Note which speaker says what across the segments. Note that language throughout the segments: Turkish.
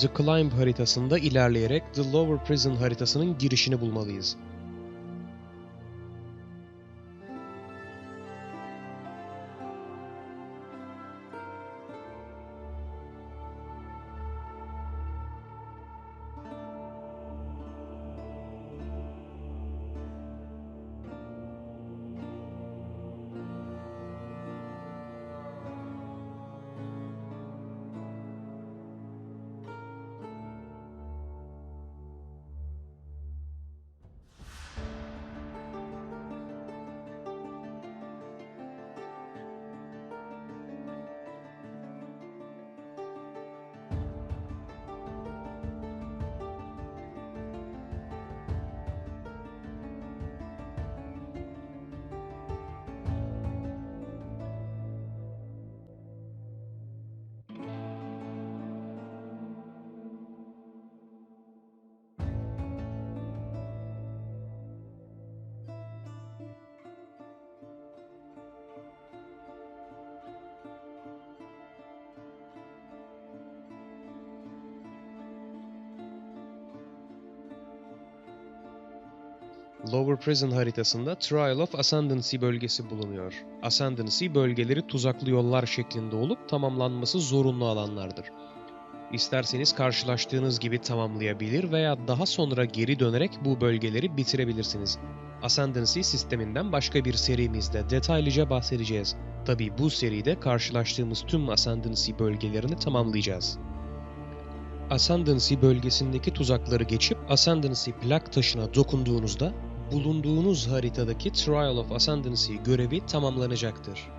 Speaker 1: The Climb haritasında ilerleyerek The Lower Prison haritasının girişini bulmalıyız. Lower Prison haritasında Trial of Ascendancy bölgesi bulunuyor. Ascendancy bölgeleri tuzaklı yollar şeklinde olup tamamlanması zorunlu alanlardır. İsterseniz karşılaştığınız gibi tamamlayabilir veya daha sonra geri dönerek bu bölgeleri bitirebilirsiniz. Ascendancy sisteminden başka bir serimizde detaylıca bahsedeceğiz. Tabi bu seride karşılaştığımız tüm Ascendancy bölgelerini tamamlayacağız. Ascendancy bölgesindeki tuzakları geçip Ascendancy plak taşına dokunduğunuzda bulunduğunuz haritadaki Trial of Ascendancy görevi tamamlanacaktır.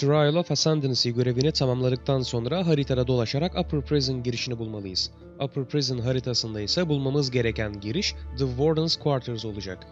Speaker 1: Trial of Ascendancy görevini tamamladıktan sonra haritada dolaşarak Upper Prison girişini bulmalıyız. Upper Prison haritasında ise bulmamız gereken giriş The Warden's Quarters olacak.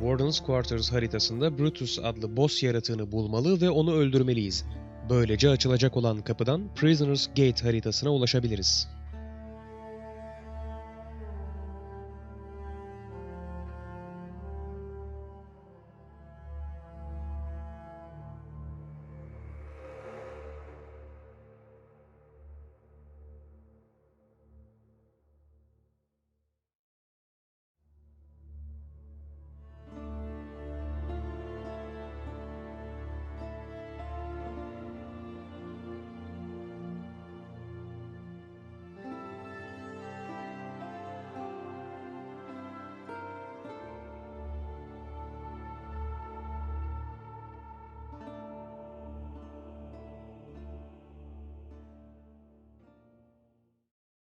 Speaker 1: Warden's Quarters haritasında Brutus adlı boss yaratığını bulmalı ve onu öldürmeliyiz. Böylece açılacak olan kapıdan Prisoner's Gate haritasına ulaşabiliriz.